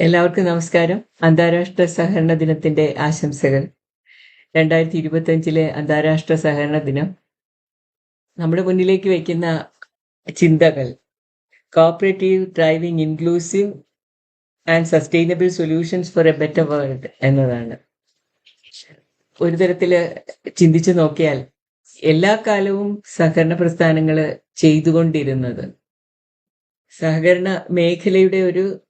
എല്ലാവർക്കും നമസ്കാരം. അന്താരാഷ്ട്ര സഹകരണ ദിനത്തിന്റെ ആശംസകൾ. രണ്ടായിരത്തി ഇരുപത്തഞ്ചിലെ അന്താരാഷ്ട്ര സഹകരണ ദിനം. നമ്മുടെ മുന്നിലേക്ക് വയ്ക്കുന്ന ചിന്തകൾ. Cooperative driving inclusive and sustainable solutions for a better world എന്നതാണ്. ഒരു തരത്തിൽ ചിന്തിച്ചു നോക്കിയാൽ എല്ലാ കാലവും സഹകരണ പ്രസ്ഥാനങ്ങൾ ചെയ്തുകൊണ്ടിരുന്നത്. സഹകരണ മേഖലയുടെ ഒരു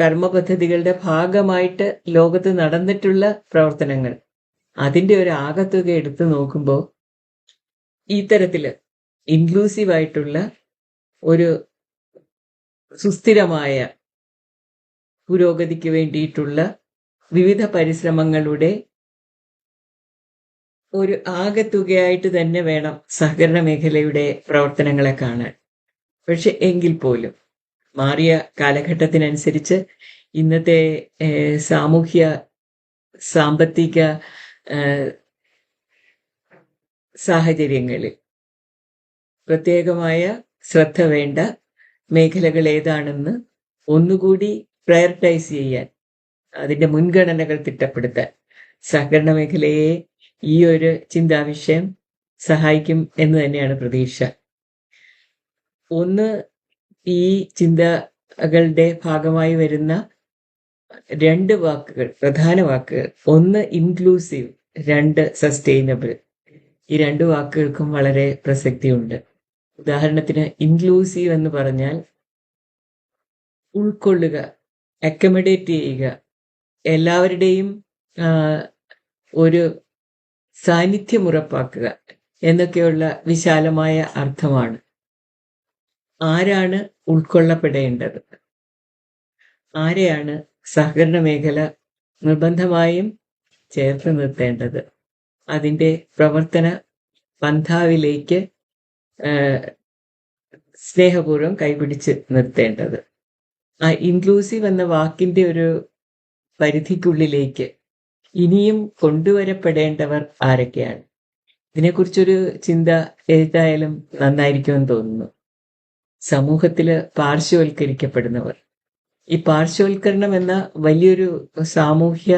കർമ്മ പദ്ധതികളുടെ ഭാഗമായിട്ട് ലോകത്ത് നടന്നിട്ടുള്ള പ്രവർത്തനങ്ങൾ. അതിന്റെ ഒരു ആകത്തുക എടുത്തു നോക്കുമ്പോൾ ഇത്തരത്തിൽ ഇൻക്ലൂസീവ് ആയിട്ടുള്ള ഒരു സുസ്ഥിരമായ പുരോഗതിക്ക് വേണ്ടിയിട്ടുള്ള വിവിധ പരിശ്രമങ്ങളുടെ ഒരു ആകത്തുകയായിട്ട് തന്നെ വേണം സഹകരണ മേഖലയുടെ പ്രവർത്തനങ്ങളെ കാണാൻ. പക്ഷെ എങ്കിൽ പോലും മാറിയ കാലഘട്ടത്തിനനുസരിച്ച് ഇന്നത്തെ സാമൂഹ്യ സാമ്പത്തിക സാഹചര്യങ്ങളിൽ പ്രത്യേകമായ ശ്രദ്ധ വേണ്ട മേഖലകൾ ഏതാണെന്ന് ഒന്നുകൂടി പ്രയറിറ്റൈസ് ചെയ്യാൻ അതിന്റെ മുൻഗണനകൾ തിട്ടപ്പെടുത്താൻ സഹകരണ മേഖലയെ ഈ ഒരു ചിന്താവിഷയം സഹായിക്കും എന്ന് തന്നെയാണ് പ്രതീക്ഷ. ഒന്ന് ഈ ചിന്തകളുടെ ഭാഗമായി വരുന്ന രണ്ട് വാക്കുകൾ പ്രധാന വാക്കുകൾ. ഒന്ന് ഇൻക്ലൂസീവ് രണ്ട് സസ്റ്റൈനബിൾ ഈ രണ്ട് വാക്കുകൾക്കും വളരെ പ്രസക്തിയുണ്ട്. ഉദാഹരണത്തിന് ഇൻക്ലൂസീവ് എന്ന് പറഞ്ഞാൽ ഉൾക്കൊള്ളുക അക്കമഡേറ്റ് ചെയ്യുക. എല്ലാവരുടെയും ഒരു സാന്നിധ്യം ഉറപ്പാക്കുക എന്നൊക്കെയുള്ള വിശാലമായ അർത്ഥമാണ്. ആരാണ് ഉൾക്കൊള്ളപ്പെടേണ്ടത്? ആരെയാണ് സഹകരണ മേഖല നിർബന്ധമായും ചേർത്ത് നിർത്തേണ്ടത്? അതിന്റെ പ്രവർത്തന പന്ഥാവിലേക്ക് സ്നേഹപൂർവം കൈപിടിച്ച് നിർത്തേണ്ടത്. ആ ഇൻക്ലൂസീവ് എന്ന വാക്കിന്റെ ഒരു പരിധിക്കുള്ളിലേക്ക് ഇനിയും കൊണ്ടുവരപ്പെടേണ്ടവർ ആരൊക്കെയാണ്? ഇതിനെക്കുറിച്ചൊരു ചിന്ത എഴുതായാലും നന്നായിരിക്കുമെന്ന് തോന്നുന്നു. സമൂഹത്തിൽ പാർശ്വവൽക്കരിക്കപ്പെടുന്നവർ. ഈ പാർശ്വവൽക്കരണം എന്ന വലിയൊരു സാമൂഹ്യ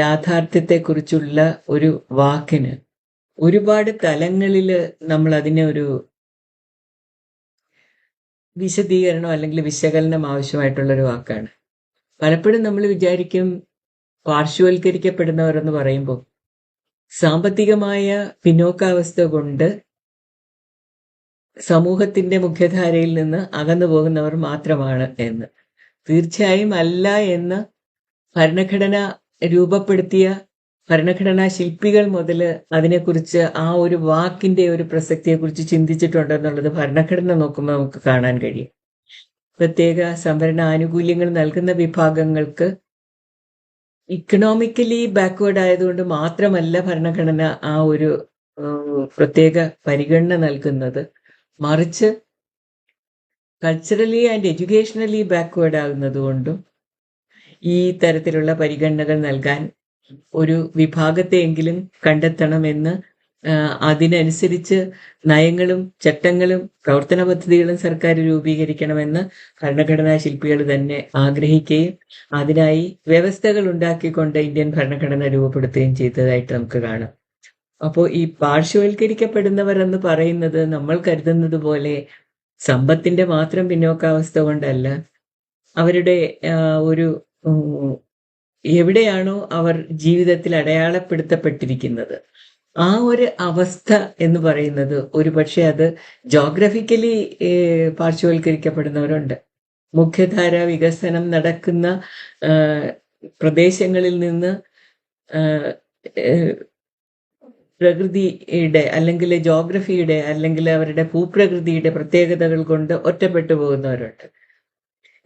യാഥാർത്ഥ്യത്തെക്കുറിച്ചുള്ള ഒരു വാക്കിന് ഒരുപാട് തലങ്ങളിൽ നമ്മൾ അതിനെ ഒരു വിശദീകരണം അല്ലെങ്കിൽ വിശകലനം ആവശ്യമായിട്ടുള്ള ഒരു വാക്കാണ്. പലപ്പോഴും നമ്മൾ വിചാരിക്കും പാർശ്വവൽക്കരിക്കപ്പെടുന്നവർ എന്ന് പറയുമ്പോൾ സാമ്പത്തികമായ പിന്നോക്കാവസ്ഥ കൊണ്ട് സമൂഹത്തിന്റെ മുഖ്യധാരയിൽ നിന്ന് അകന്നു പോകുന്നവർ മാത്രമാണ് എന്ന്. തീർച്ചയായും അല്ല എന്ന് ഭരണഘടന രൂപപ്പെടുത്തിയ ഭരണഘടനാ ശില്പികൾ മുതൽ അതിനെക്കുറിച്ച് ആ ഒരു വാക്കിന്റെ ഒരു പ്രസക്തിയെക്കുറിച്ച് ചിന്തിച്ചിട്ടുണ്ടെന്നുള്ളത് ഭരണഘടന നോക്കുമ്പോൾ നമുക്ക് കാണാൻ കഴിയും. പ്രത്യേക സംവരണ ആനുകൂല്യങ്ങൾ നൽകുന്ന വിഭാഗങ്ങൾക്ക് ഇക്കണോമിക്കലി ബാക്ക്വേർഡ് ആയതുകൊണ്ട് മാത്രമല്ല ഭരണഘടന ആ ഒരു പ്രത്യേക പരിഗണന നൽകുന്നത്. മറിച്ച് കൾച്ചറലി ആൻഡ് എഡ്യൂക്കേഷണലി ബാക്ക്വേർഡ് ആകുന്നതുകൊണ്ടും ഈ തരത്തിലുള്ള പരിഗണനകൾ നൽകാൻ ഒരു വിഭാഗത്തെയെങ്കിലും കണ്ടെത്തണമെന്ന് അതിനനുസരിച്ച് നയങ്ങളും ചട്ടങ്ങളും പ്രവർത്തന പദ്ധതികളും സർക്കാർ രൂപീകരിക്കണമെന്ന് ഭരണഘടനാ ശില്പികൾ തന്നെ ആഗ്രഹിക്കുകയും അതിനായി വ്യവസ്ഥകൾ ഉണ്ടാക്കിക്കൊണ്ട് ഇന്ത്യൻ ഭരണഘടന രൂപപ്പെടുത്തുകയും ചെയ്തതായിട്ട് നമുക്ക് കാണാം. അപ്പോൾ ഈ പാർശ്വവൽക്കരിക്കപ്പെടുന്നവർ എന്ന് പറയുന്നത് നമ്മൾ കരുതുന്നത് പോലെ സമ്പത്തിന്റെ മാത്രം പിന്നോക്കാവസ്ഥ കൊണ്ടല്ല. അവരുടെ ഒരു എവിടെയാണോ അവർ ജീവിതത്തിൽ അടയാളപ്പെടുത്തപ്പെട്ടിരിക്കുന്നത്. ആ ഒരു അവസ്ഥ എന്ന് പറയുന്നത് ഒരു പക്ഷെ അത് ജോഗ്രഫിക്കലി പാർശ്വവൽക്കരിക്കപ്പെടുന്നവരുണ്ട്. മുഖ്യധാര വികസനം നടക്കുന്ന പ്രദേശങ്ങളിൽ നിന്ന് പ്രകൃതിയുടെ അല്ലെങ്കിൽ ജോഗ്രഫിയുടെ അല്ലെങ്കിൽ അവരുടെ ഭൂപ്രകൃതിയുടെ പ്രത്യേകതകൾ കൊണ്ട് ഒറ്റപ്പെട്ടു പോകുന്നവരുണ്ട്.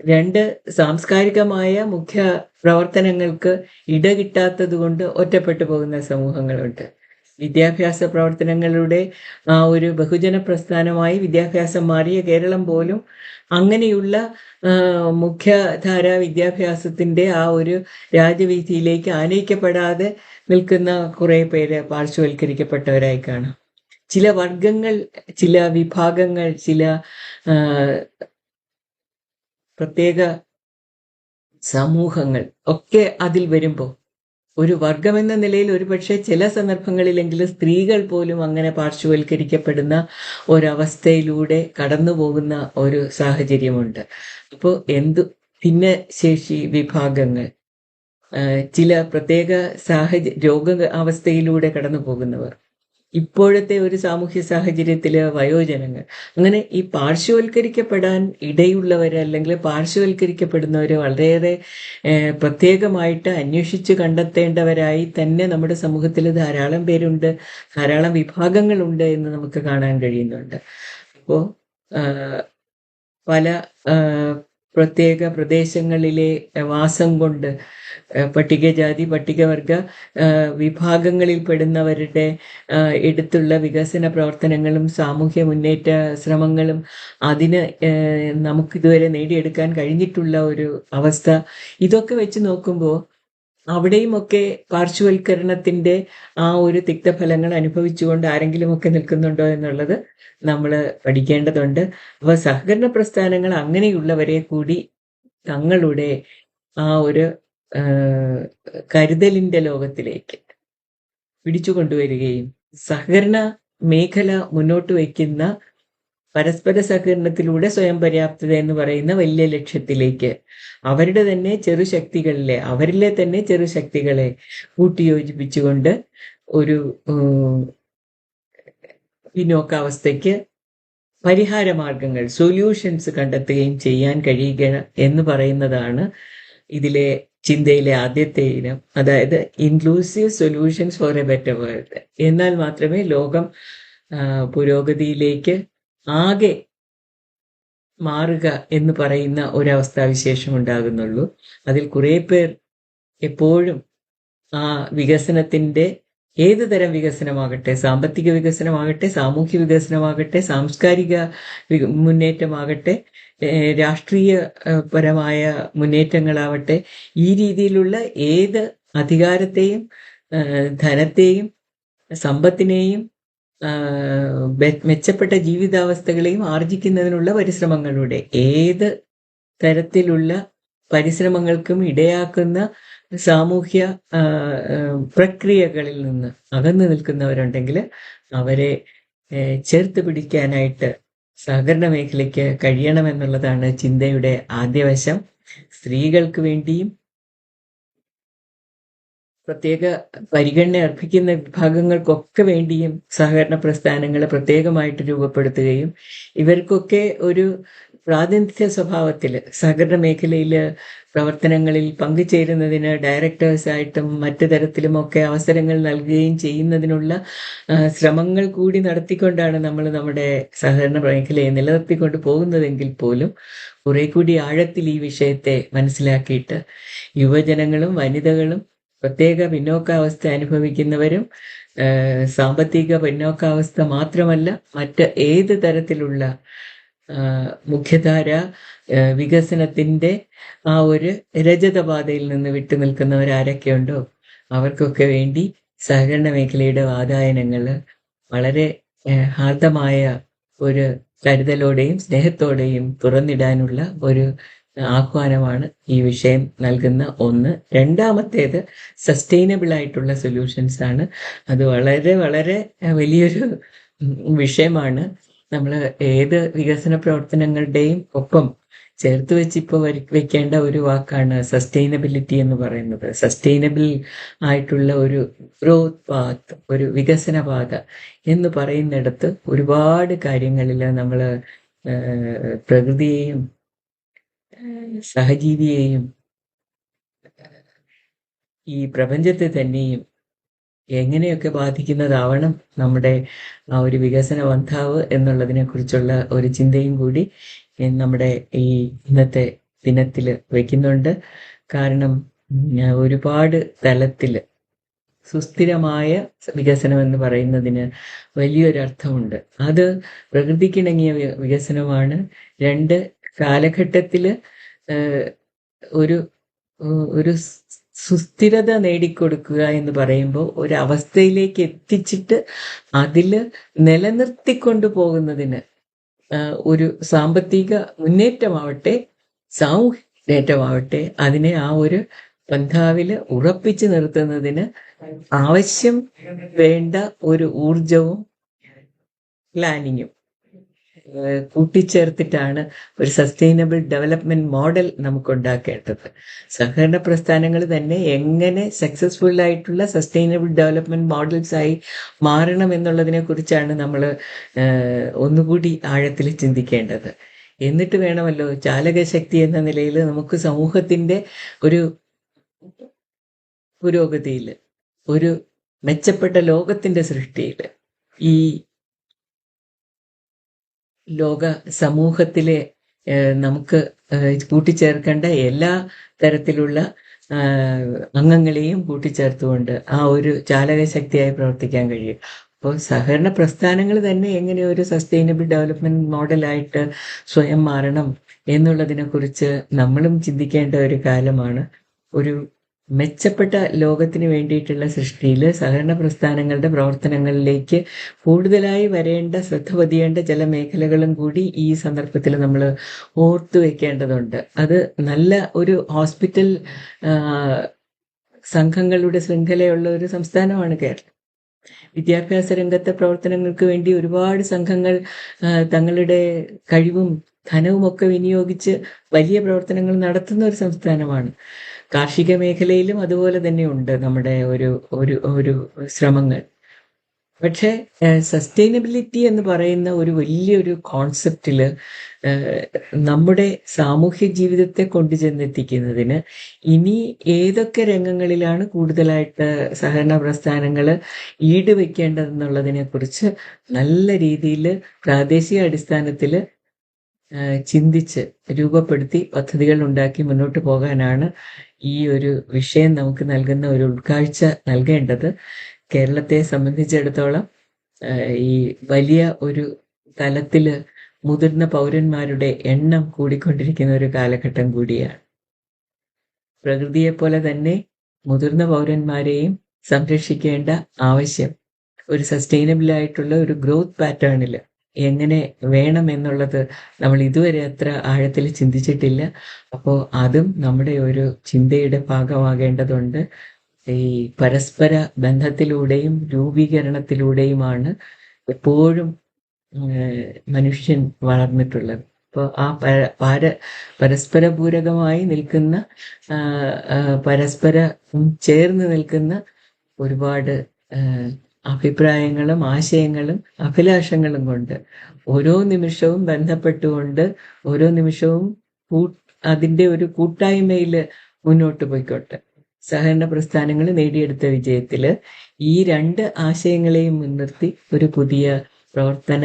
രണ്ട് സാംസ്കാരികമായ മുഖ്യ പ്രവർത്തനങ്ങൾക്ക് ഇടകിട്ടാത്തത് കൊണ്ട് ഒറ്റപ്പെട്ടു പോകുന്ന സമൂഹങ്ങളുണ്ട്. വിദ്യാഭ്യാസ പ്രവർത്തനങ്ങളുടെ ആ ഒരു ബഹുജന പ്രസ്ഥാനമായി വിദ്യാഭ്യാസം മാറിയ കേരളം പോലും അങ്ങനെയുള്ള മുഖ്യധാര വിദ്യാഭ്യാസത്തിന്റെ ആ ഒരു രാജവീതിയിലേക്ക് ആനയിക്കപ്പെടാതെ നിൽക്കുന്ന കുറെ പേര് പാർശ്വവൽക്കരിക്കപ്പെട്ടവരായി കാണാം. ചില വർഗങ്ങൾ ചില വിഭാഗങ്ങൾ ചില പ്രത്യേക സമൂഹങ്ങൾ ഒക്കെ അതിൽ വരുമ്പോൾ ഒരു വർഗമെന്ന നിലയിൽ ഒരുപക്ഷെ ചില സന്ദർഭങ്ങളിലെങ്കിലും സ്ത്രീകൾ പോലും അങ്ങനെ പാർശ്വവൽക്കരിക്കപ്പെടുന്ന ഒരവസ്ഥയിലൂടെ കടന്നു പോകുന്ന ഒരു സാഹചര്യമുണ്ട്. അപ്പോൾ എന്തു ഭിന്നശേഷി വിഭാഗങ്ങൾ ചില പ്രത്യേക സാഹചര്യ രോഗ അവസ്ഥയിലൂടെ കടന്നു പോകുന്നവർ ഇപ്പോഴത്തെ ഒരു സാമൂഹ്യ സാഹചര്യത്തിൽ വയോജനങ്ങൾ. അങ്ങനെ ഈ പാർശ്വവൽക്കരിക്കപ്പെടാൻ ഇടയുള്ളവർ അല്ലെങ്കിൽ പാർശ്വവൽക്കരിക്കപ്പെടുന്നവർ വളരെയേറെ പ്രത്യേകമായിട്ട് അന്വേഷിച്ച് കണ്ടെത്തേണ്ടവരായി തന്നെ നമ്മുടെ സമൂഹത്തിൽ ധാരാളം പേരുണ്ട് ധാരാളം വിഭാഗങ്ങളുണ്ട് എന്ന് നമുക്ക് കാണാൻ കഴിയുന്നുണ്ട്. അപ്പോൾ പല പ്രത്യേക പ്രദേശങ്ങളിലെ വാസം കൊണ്ട് പട്ടികജാതി പട്ടികവർഗ വിഭാഗങ്ങളിൽ പെടുന്നവരുടെ എടുത്തുള്ള വികസന പ്രവർത്തനങ്ങളും സാമൂഹ്യ മുന്നേറ്റ ശ്രമങ്ങളും അതിന് നമുക്കിതുവരെ നേടിയെടുക്കാൻ കഴിഞ്ഞിട്ടുള്ള ഒരു അവസ്ഥ. ഇതൊക്കെ വെച്ച് നോക്കുമ്പോൾ അവിടെയുമൊക്കെ പാർശ്വവൽക്കരണത്തിന്റെ ആ ഒരു തിക്തഫലങ്ങൾ അനുഭവിച്ചുകൊണ്ട് ആരെങ്കിലും ഒക്കെ നിൽക്കുന്നുണ്ടോ എന്നുള്ളത് നമ്മൾ പഠിക്കേണ്ടതുണ്ട്. അപ്പൊ സഹകരണ പ്രസ്ഥാനങ്ങൾ അങ്ങനെയുള്ളവരെ കൂടി തങ്ങളുടെ ആ ഒരു കരുതലിന്റെ ലോകത്തിലേക്ക് പിടിച്ചു കൊണ്ടുവരികയും സഹകരണ മേഖല മുന്നോട്ട് വയ്ക്കുന്ന പരസ്പര സഹകരണത്തിലൂടെ സ്വയം പര്യാപ്തത എന്ന് പറയുന്ന വലിയ ലക്ഷ്യത്തിലേക്ക്. അവരുടെ തന്നെ ചെറു ശക്തികളിലെ അവരിലെ തന്നെ ചെറു ശക്തികളെ കൂട്ടിയോജിപ്പിച്ചുകൊണ്ട് ഒരു പിന്നോക്കാവസ്ഥയ്ക്ക് പരിഹാര മാർഗങ്ങൾ സൊല്യൂഷൻസ് കണ്ടെത്തുകയും ചെയ്യാൻ കഴിയുക എന്ന് പറയുന്നതാണ് ഇതിലെ ചിന്തയിലെ ആദ്യത്തെ ഇനം. അതായത് inclusive solutions for a better world എന്നാൽ മാത്രമേ ലോകം പുരോഗതിയിലേക്ക് ആകെ മാറുക എന്ന് പറയുന്ന ഒരവസ്ഥാവിശേഷം ഉണ്ടാകുന്നുള്ളൂ. അതിൽ കുറെ പേർ എപ്പോഴും ആ വികസനത്തിന്റെ ഏത് തരം വികസനമാകട്ടെ സാമ്പത്തിക വികസനമാകട്ടെ സാമൂഹ്യ വികസനമാകട്ടെ സാംസ്കാരിക മുന്നേറ്റമാകട്ടെ രാഷ്ട്രീയ പരമായ മുന്നേറ്റങ്ങളാവട്ടെ ഈ രീതിയിലുള്ള ഏത് അധികാരത്തെയും ധനത്തെയും സമ്പത്തിനെയും മെച്ചപ്പെട്ട ജീവിതാവസ്ഥകളെയും ആർജിക്കുന്നതിനുള്ള പരിശ്രമങ്ങളുടെ ഏത് തരത്തിലുള്ള പരിശ്രമങ്ങൾക്കും ഇടയാക്കുന്ന സാമൂഹ്യ പ്രക്രിയകളിൽ നിന്ന് അകന്നു നിൽക്കുന്നവരുണ്ടെങ്കിൽ അവരെ ചേർത്ത് പിടിക്കാനായിട്ട് സഹകരണ മേഖലയ്ക്ക് കഴിയണമെന്നുള്ളതാണ് ചിന്തയുടെ ആദ്യവശം സ്ത്രീകൾക്ക് വേണ്ടിയും പ്രത്യേക പരിഗണന അർപ്പിക്കുന്ന വിഭാഗങ്ങൾക്കൊക്കെ വേണ്ടിയും സഹകരണ പ്രസ്ഥാനങ്ങൾ പ്രത്യേകമായിട്ട് രൂപപ്പെടുത്തുകയും ഇവർക്കൊക്കെ ഒരു പ്രാതിനിധ്യ സ്വഭാവത്തിൽ സഹകരണ മേഖലയിൽ പ്രവർത്തനങ്ങളിൽ പങ്കുചേരുന്നതിന് ഡയറക്ടേഴ്സായിട്ടും മറ്റു തരത്തിലുമൊക്കെ അവസരങ്ങൾ നൽകുകയും ചെയ്യുന്നതിനുള്ള ശ്രമങ്ങൾ കൂടി നടത്തിക്കൊണ്ടാണ് നമ്മൾ നമ്മുടെ സഹകരണ മേഖലയെ നിലനിർത്തിക്കൊണ്ട് പോകുന്നതെങ്കിൽ പോലും കുറെ കൂടി ആഴത്തിൽ ഈ വിഷയത്തെ മനസ്സിലാക്കിയിട്ട് യുവജനങ്ങളും വനിതകളും പ്രത്യേക പിന്നോക്കാവസ്ഥ അനുഭവിക്കുന്നവരും സാമ്പത്തിക പിന്നോക്കാവസ്ഥ മാത്രമല്ല മറ്റ് ഏത് തരത്തിലുള്ള മുഖ്യധാര വികസനത്തിന്റെ ആ ഒരു രജതപാതയിൽ നിന്ന് വിട്ടു നിൽക്കുന്നവരാരൊക്കെയുണ്ടോ? അവർക്കൊക്കെ വേണ്ടി സഹകരണ മേഖലയുടെ വാതായനങ്ങൾ വളരെ ഹാർദമായ ഒരു കരുതലോടെയും സ്നേഹത്തോടെയും തുറന്നിടാനുള്ള ഒരു ആഹ്വാനമാണ് ഈ വിഷയം നൽകുന്ന ഒന്ന്. രണ്ടാമത്തേത് സസ്റ്റൈനബിൾ ആയിട്ടുള്ള സൊല്യൂഷൻസ് ആണ്. അത് വളരെ വളരെ വലിയൊരു വിഷയമാണ്. നമ്മൾ ഏത് വികസന പ്രവർത്തനങ്ങളുടെയും ഒപ്പം ചേർത്ത് വെച്ച് ഇപ്പോൾ വെക്കേണ്ട ഒരു വാക്കാണ് സസ്റ്റൈനബിലിറ്റി എന്ന് പറയുന്നത്. സസ്റ്റൈനബിൾ ആയിട്ടുള്ള ഒരു ഗ്രോത്ത് പാത്ത് ഒരു വികസന പാത എന്ന് പറയുന്നിടത്ത് ഒരുപാട് കാര്യങ്ങളിൽ നമ്മൾ പ്രകൃതിയെയും സഹജീവിയെയും ഈ പ്രപഞ്ചത്തെ തന്നെയും എങ്ങനെയൊക്കെ ബാധിക്കുന്നതാവണം നമ്മുടെ ആ ഒരു വികസന വന്ധാവ് എന്നുള്ളതിനെ കുറിച്ചുള്ള ഒരു ചിന്തയും കൂടി നമ്മുടെ ഈ ഇന്നത്തെ ദിനത്തിൽ വയ്ക്കുന്നുണ്ട് കാരണം ഒരുപാട് തലത്തിൽ സുസ്ഥിരമായ വികസനം എന്ന് പറയുന്നതിന് വലിയൊരർത്ഥമുണ്ട്. അത് പ്രകൃതിക്കിണങ്ങിയ വികസനമാണ്. രണ്ട് കാലഘട്ടത്തിൽ ഒരു ഒരു സുസ്ഥിരത നേടിക്കൊടുക്കുക എന്ന് പറയുമ്പോൾ ഒരു അവസ്ഥയിലേക്ക് എത്തിച്ചിട്ട് അതിൽ നിലനിർത്തിക്കൊണ്ടു പോകുന്നതിന് ഒരു സാമ്പത്തിക മുന്നേറ്റമാവട്ടെ സാമൂഹ്യ ഏറ്റമാവട്ടെ അതിനെ ആ ഒരു പന്ഥാവിൽ ഉറപ്പിച്ചു നിർത്തുന്നതിന് ആവശ്യം വേണ്ട ഒരു ഊർജവും പ്ലാനിങ്ങും കൂട്ടിച്ചേർത്തിട്ടാണ് ഒരു സസ്റ്റൈനബിൾ ഡെവലപ്മെന്റ് മോഡൽ നമുക്ക് ഉണ്ടാക്കേണ്ടത് സഹകരണ പ്രസ്ഥാനങ്ങൾ തന്നെ എങ്ങനെ സക്സസ്ഫുൾ ആയിട്ടുള്ള സസ്റ്റൈനബിൾ ഡെവലപ്മെന്റ് മോഡൽസ് ആയി മാറണം എന്നുള്ളതിനെ കുറിച്ചാണ് നമ്മൾ ഒന്നുകൂടി ആഴത്തിൽ ചിന്തിക്കേണ്ടത്. എന്നിട്ട് വേണമല്ലോ ചാലകശക്തി എന്ന നിലയിൽ നമുക്ക് സമൂഹത്തിന്റെ ഒരു പുരോഗതിയിൽ ഒരു മെച്ചപ്പെട്ട ലോകത്തിന്റെ സൃഷ്ടിയിൽ ഈ ലോക സമൂഹത്തിലെ നമുക്ക് കൂട്ടിച്ചേർക്കേണ്ട എല്ലാ തരത്തിലുള്ള അംഗങ്ങളെയും കൂട്ടിച്ചേർത്തുകൊണ്ട് ആ ഒരു ചാലകശക്തിയായി പ്രവർത്തിക്കാൻ കഴിയും. അപ്പോൾ സഹകരണ പ്രസ്ഥാനങ്ങൾ തന്നെ എങ്ങനെ ഒരു സസ്റ്റൈനബിൾ ഡെവലപ്മെന്റ് മോഡലായിട്ട് സ്വയം മാറണം എന്നുള്ളതിനെക്കുറിച്ച് നമ്മളും ചിന്തിക്കേണ്ട ഒരു കാലമാണ്. ഒരു മെച്ചപ്പെട്ട ലോകത്തിന് വേണ്ടിയിട്ടുള്ള സൃഷ്ടിയിൽ സഹകരണ പ്രസ്ഥാനങ്ങളുടെ പ്രവർത്തനങ്ങളിലേക്ക് കൂടുതലായി വരേണ്ട ശ്രദ്ധ പതിയേണ്ട ചില മേഖലകളും കൂടി ഈ സന്ദർഭത്തിൽ നമ്മൾ ഓർത്തു വെക്കേണ്ടതുണ്ട്. അത് നല്ല ഒരു ഹോസ്പിറ്റൽ സംഘങ്ങളുടെ ശൃംഖലയുള്ള ഒരു സംസ്ഥാനമാണ് കേരളം. വിദ്യാഭ്യാസ രംഗത്തെ പ്രവർത്തനങ്ങൾക്ക് വേണ്ടി ഒരുപാട് സംഘങ്ങൾ തങ്ങളുടെ കഴിവും ധനവും ഒക്കെ വിനിയോഗിച്ച് വലിയ പ്രവർത്തനങ്ങൾ നടത്തുന്ന ഒരു സംസ്ഥാനമാണ്. കാർഷിക മേഖലയിലും അതുപോലെ തന്നെ ഉണ്ട് നമ്മുടെ ഒരു ഒരു ഒരു ശ്രമങ്ങൾ. പക്ഷേ സസ്റ്റൈനബിലിറ്റി എന്ന് പറയുന്ന ഒരു വലിയൊരു കോൺസെപ്റ്റിൽ നമ്മുടെ സാമൂഹ്യ ജീവിതത്തെ കൊണ്ടുചെന്നെത്തിക്കുന്നതിന് ഇനി ഏതൊക്കെ രംഗങ്ങളിലാണ് കൂടുതലായിട്ട് സഹകരണ പ്രസ്ഥാനങ്ങൾ ഈടുവെക്കേണ്ടതെന്നുള്ളതിനെ കുറിച്ച് നല്ല രീതിയിൽ പ്രാദേശിക അടിസ്ഥാനത്തിൽ ചിന്തിച്ച് രൂപപ്പെടുത്തി പദ്ധതികൾ ഉണ്ടാക്കി മുന്നോട്ട് പോകാനാണ് ഈ ഒരു വിഷയം നമുക്ക് നൽകുന്ന ഒരു ഉൾക്കാഴ്ച നൽകേണ്ടത്. കേരളത്തെ സംബന്ധിച്ചിടത്തോളം ഈ വലിയ ഒരു തലത്തിൽ മുതിർന്ന പൗരന്മാരുടെ എണ്ണം കൂടിക്കൊണ്ടിരിക്കുന്ന ഒരു കാലഘട്ടം കൂടിയാണ്. പ്രകൃതിയെ പോലെ തന്നെ മുതിർന്ന പൗരന്മാരെയും സംരക്ഷിക്കേണ്ട ആവശ്യം ഒരു സസ്റ്റൈനബിൾ ആയിട്ടുള്ള ഒരു ഗ്രോത്ത് പാറ്റേണിൽ എങ്ങനെ വേണം എന്നുള്ളത് നമ്മൾ ഇതുവരെ അത്ര ആഴത്തിൽ ചിന്തിച്ചിട്ടില്ല. അപ്പോൾ അതും നമ്മുടെ ഒരു ചിന്തയുടെ ഭാഗമാകേണ്ടതുണ്ട്. ഈ പരസ്പര ബന്ധത്തിലൂടെയും രൂപീകരണത്തിലൂടെയുമാണ് എപ്പോഴും മനുഷ്യൻ വളർന്നിട്ടുള്ളത്. അപ്പോൾ ആ പര പരസ്പര പൂരകമായി നിൽക്കുന്ന പരസ്പരം ചേർന്ന് നിൽക്കുന്ന ഒരുപാട് അഭിപ്രായങ്ങളും ആശയങ്ങളും അഭിലാഷങ്ങളും കൊണ്ട് ഓരോ നിമിഷവും ബന്ധപ്പെട്ടുകൊണ്ട് ഓരോ നിമിഷവും അതിന്റെ ഒരു കൂട്ടായ്മയിൽ മുന്നോട്ട് പോയിക്കോട്ടെ. സഹകരണ പ്രസ്ഥാനങ്ങൾ നേടിയെടുത്ത വിജയത്തിൽ ഈ രണ്ട് ആശയങ്ങളെയും മുൻനിർത്തി ഒരു പുതിയ പ്രവർത്തന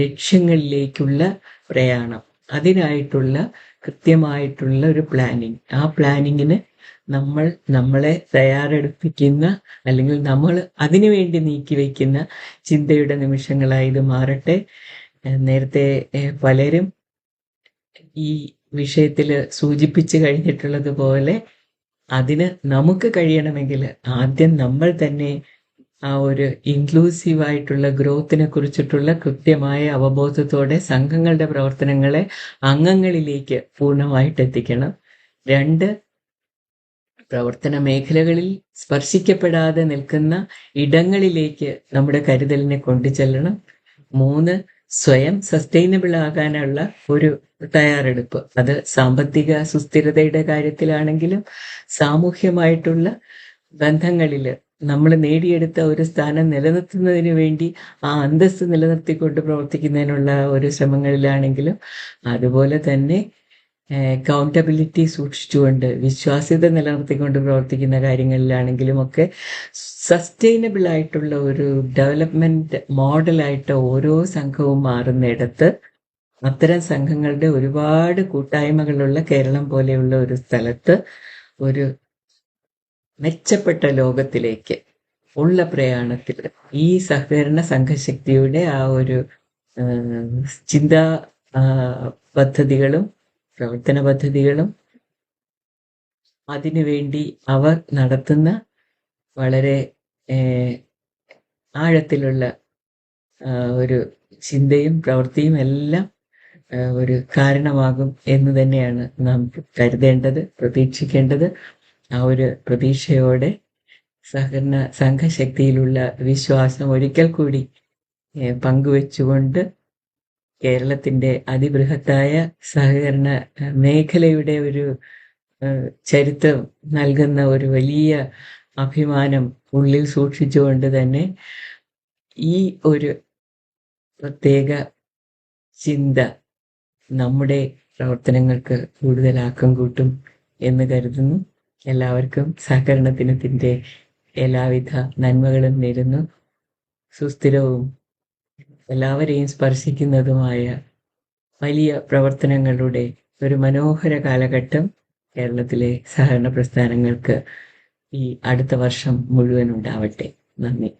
ലക്ഷ്യങ്ങളിലേക്കുള്ള പ്രയാണം. അതിനായിട്ടുള്ള കൃത്യമായിട്ടുള്ള ഒരു പ്ലാനിങ് ആ പ്ലാനിങ്ങിന് നമ്മൾ നമ്മളെ തയ്യാറെടുപ്പിക്കുന്ന അല്ലെങ്കിൽ നമ്മൾ അതിനു വേണ്ടി നീക്കി വയ്ക്കുന്ന ചിന്തയുടെ നിമിഷങ്ങളായി ഇത് മാറട്ടെ. നേരത്തെ പലരും ഈ വിഷയത്തിൽ സൂചിപ്പിച്ചു കഴിഞ്ഞിട്ടുള്ളത് പോലെ അതിന് നമുക്ക് കഴിയണമെങ്കിൽ ആദ്യം നമ്മൾ തന്നെ ആ ഒരു ഇൻക്ലൂസീവ് ആയിട്ടുള്ള ഗ്രോത്തിനെ കുറിച്ചിട്ടുള്ള കൃത്യമായ അവബോധത്തോടെ സംഘങ്ങളുടെ പ്രവർത്തനങ്ങളെ അംഗങ്ങളിലേക്ക് പൂർണമായിട്ട് എത്തിക്കണം. രണ്ട് പ്രവർത്തന മേഖലകളിൽ സ്പർശിക്കപ്പെടാതെ നിൽക്കുന്ന ഇടങ്ങളിലേക്ക് നമ്മുടെ കരുതലിനെ കൊണ്ടുചെല്ലണം. മൂന്ന് സ്വയം സസ്റ്റൈനബിൾ ആകാനുള്ള ഒരു തയ്യാറെടുപ്പ്. അത് സാമ്പത്തിക സുസ്ഥിരതയുടെ കാര്യത്തിലാണെങ്കിലും സാമൂഹ്യമായിട്ടുള്ള ബന്ധങ്ങളിൽ നമ്മൾ നേടിയെടുത്ത ഒരു സ്ഥാനം നിലനിർത്തുന്നതിന് വേണ്ടി ആ അന്തസ്സ് നിലനിർത്തിക്കൊണ്ട് പ്രവർത്തിക്കുന്നതിനുള്ള ഒരു ശ്രമങ്ങളിലാണെങ്കിലും അതുപോലെ തന്നെ അക്കൗണ്ടബിലിറ്റി സൂക്ഷിച്ചുകൊണ്ട് വിശ്വാസ്യത നിലനിർത്തിക്കൊണ്ട് പ്രവർത്തിക്കുന്ന കാര്യങ്ങളിലാണെങ്കിലും ഒക്കെ സസ്റ്റൈനബിൾ ആയിട്ടുള്ള ഒരു ഡെവലപ്മെന്റ് മോഡലായിട്ട് ഓരോ സംഘവും മാറുന്നിടത്ത് അത്തരം സംഘങ്ങളുടെ ഒരുപാട് കൂട്ടായ്മകളുള്ള കേരളം പോലെയുള്ള ഒരു സ്ഥലത്ത് ഒരു മെച്ചപ്പെട്ട ലോകത്തിലേക്ക് ഉള്ള പ്രയാണത്തിൽ ഈ സഹകരണ സംഘശക്തിയുടെ ആ ഒരു ചിന്താ പദ്ധതികളും പ്രവർത്തന പദ്ധതികളും അതിനുവേണ്ടി അവർ നടത്തുന്ന വളരെ ആഴത്തിലുള്ള ഒരു ചിന്തയും പ്രവൃത്തിയും എല്ലാം ഒരു കാരണമാകും എന്ന് തന്നെയാണ് നാം കരുതേണ്ടത് പ്രതീക്ഷിക്കേണ്ടത്. ആ ഒരു പ്രതീക്ഷയോടെ സഹകരണ സംഘശക്തിയിലുള്ള വിശ്വാസം ഒരിക്കൽ കൂടി പങ്കുവെച്ചുകൊണ്ട് കേരളത്തിന്റെ അതിബൃഹത്തായ സഹകരണ മേഖലയുടെ ഒരു ചരിത്രം നൽകുന്ന ഒരു വലിയ അഭിമാനം ഉള്ളിൽ സൂക്ഷിച്ചുകൊണ്ട് തന്നെ ഈ ഒരു പ്രത്യേക ചിന്ത നമ്മുടെ പ്രവർത്തനങ്ങൾക്ക് കൂടുതൽ ആക്കം കൂട്ടും എന്ന് കരുതുന്നു. എല്ലാവർക്കും സഹകരണ ദിനത്തിന്റെ എല്ലാവിധ നന്മകളും നേരുന്നു. സുസ്ഥിരവും എല്ലാവരെയും സ്പർശിക്കുന്നതുമായ വലിയ പ്രവർത്തനങ്ങളുടെ ഒരു മനോഹര കാലഘട്ടം കേരളത്തിലെ സഹകരണ പ്രസ്ഥാനങ്ങൾക്ക് ഈ അടുത്ത വർഷം മുഴുവൻ ഉണ്ടാവട്ടെ. നന്ദി.